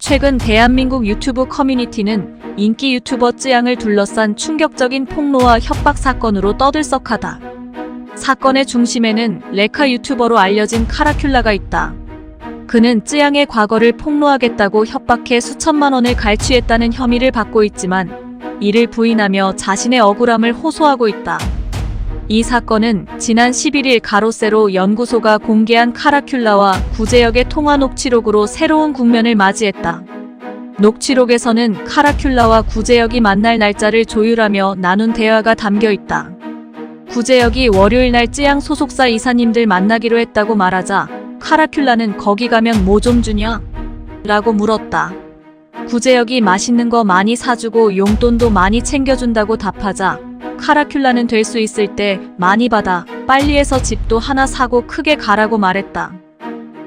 최근 대한민국 유튜브 커뮤니티는 인기 유튜버 쯔양을 둘러싼 충격적인 폭로와 협박 사건으로 떠들썩하다. 사건의 중심에는 레카 유튜버로 알려진 카라큘라가 있다. 그는 쯔양의 과거를 폭로하겠다고 협박해 수천만 원을 갈취했다는 혐의를 받고 있지만 이를 부인하며 자신의 억울함을 호소하고 있다. 이 사건은 지난 11일 가로세로 연구소가 공개한 카라큘라와 구제역의 통화 녹취록으로 새로운 국면을 맞이했다. 녹취록에서는 카라큘라와 구제역이 만날 날짜를 조율하며 나눈 대화가 담겨 있다. 구제역이 월요일 날 쯔양 소속사 이사님들 만나기로 했다고 말하자 카라큘라는 거기 가면 뭐 좀 주냐? 라고 물었다. 구제역이 맛있는 거 많이 사주고 용돈도 많이 챙겨준다고 답하자 카라큘라는 될 수 있을 때 많이 받아 빨리 해서 집도 하나 사고 크게 가라고 말했다.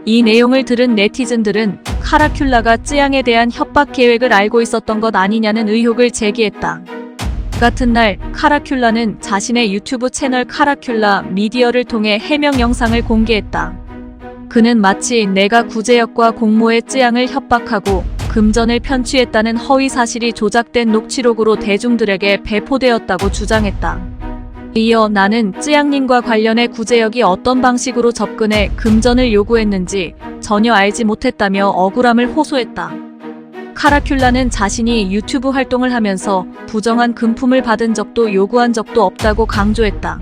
이 내용을 들은 네티즌들은 카라큘라가 쯔양에 대한 협박 계획을 알고 있었던 것 아니냐는 의혹을 제기했다. 같은 날 카라큘라는 자신의 유튜브 채널 카라큘라 미디어를 통해 해명 영상을 공개했다. 그는 마치 내가 구제역과 공모의 쯔양을 협박하고 금전을 편취했다는 허위 사실이 조작된 녹취록으로 대중들에게 배포되었다고 주장했다. 이어 나는 쯔양님과 관련해 구제역이 어떤 방식으로 접근해 금전을 요구했는지 전혀 알지 못했다며 억울함을 호소했다. 카라큘라는 자신이 유튜브 활동을 하면서 부정한 금품을 받은 적도 요구한 적도 없다고 강조했다.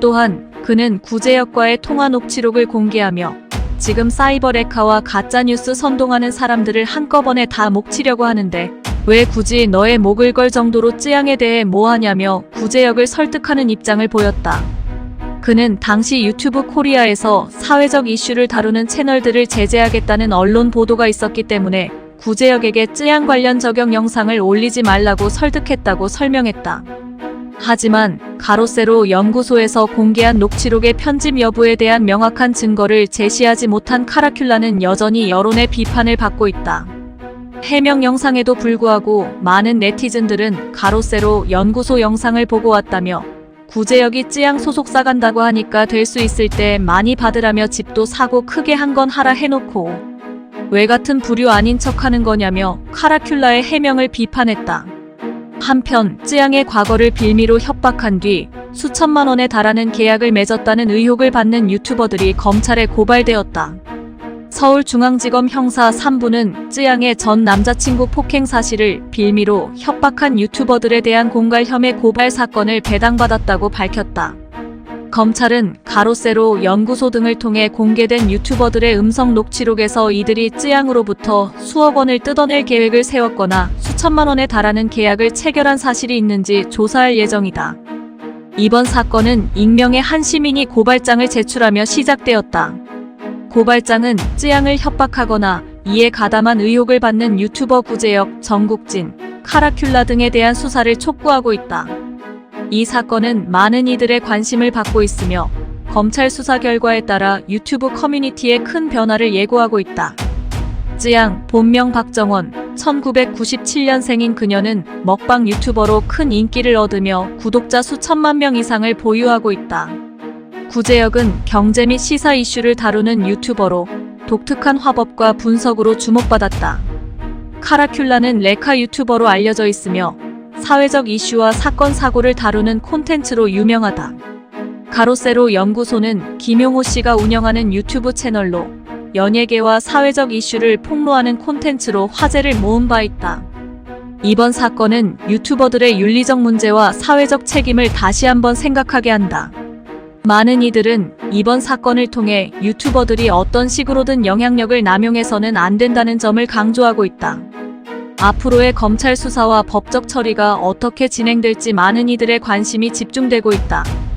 또한 그는 구제역과의 통화 녹취록을 공개하며 지금 사이버 레카와 가짜뉴스 선동하는 사람들을 한꺼번에 다 목치려고 하는데 왜 굳이 너의 목을 걸 정도로 쯔양에 대해 뭐하냐며 구제역을 설득하는 입장을 보였다. 그는 당시 유튜브 코리아에서 사회적 이슈를 다루는 채널들을 제재하겠다는 언론 보도가 있었기 때문에 구제역에게 쯔양 관련 적용 영상을 올리지 말라고 설득했다고 설명했다. 하지만 가로세로 연구소에서 공개한 녹취록의 편집 여부에 대한 명확한 증거를 제시하지 못한 카라큘라는 여전히 여론의 비판을 받고 있다. 해명 영상에도 불구하고 많은 네티즌들은 가로세로 연구소 영상을 보고 왔다며 구제역이 쯔양 소속사 간다고 하니까 될 수 있을 때 많이 받으라며 집도 사고 크게 한 건 하라 해놓고 왜 같은 부류 아닌 척 하는 거냐며 카라큘라의 해명을 비판했다. 한편 쯔양의 과거를 빌미로 협박한 뒤 수천만 원에 달하는 계약을 맺었다는 의혹을 받는 유튜버들이 검찰에 고발되었다. 서울중앙지검 형사 3부는 쯔양의 전 남자친구 폭행 사실을 빌미로 협박한 유튜버들에 대한 공갈 혐의 고발 사건을 배당받았다고 밝혔다. 검찰은 가로세로 연구소 등을 통해 공개된 유튜버들의 음성 녹취록에서 이들이 쯔양으로부터 수억 원을 뜯어낼 계획을 세웠거나 수천만 원에 달하는 계약을 체결한 사실이 있는지 조사할 예정이다. 이번 사건은 익명의 한 시민이 고발장을 제출하며 시작되었다. 고발장은 쯔양을 협박하거나 이에 가담한 의혹을 받는 유튜버 구제역, 정국진, 카라큘라 등에 대한 수사를 촉구하고 있다. 이 사건은 많은 이들의 관심을 받고 있으며 검찰 수사 결과에 따라 유튜브 커뮤니티에 큰 변화를 예고하고 있다. 쯔양, 본명 박정원, 1997년생인 그녀는 먹방 유튜버로 큰 인기를 얻으며 구독자 수천만 명 이상을 보유하고 있다. 구제역은 경제 및 시사 이슈를 다루는 유튜버로 독특한 화법과 분석으로 주목받았다. 카라큘라는 레카 유튜버로 알려져 있으며 사회적 이슈와 사건 사고를 다루는 콘텐츠로 유명하다. 가로세로 연구소는 김용호 씨가 운영하는 유튜브 채널로 연예계와 사회적 이슈를 폭로하는 콘텐츠로 화제를 모은 바 있다. 이번 사건은 유튜버들의 윤리적 문제와 사회적 책임을 다시 한번 생각하게 한다. 많은 이들은 이번 사건을 통해 유튜버들이 어떤 식으로든 영향력을 남용해서는 안 된다는 점을 강조하고 있다. 앞으로의 검찰 수사와 법적 처리가 어떻게 진행될지 많은 이들의 관심이 집중되고 있다.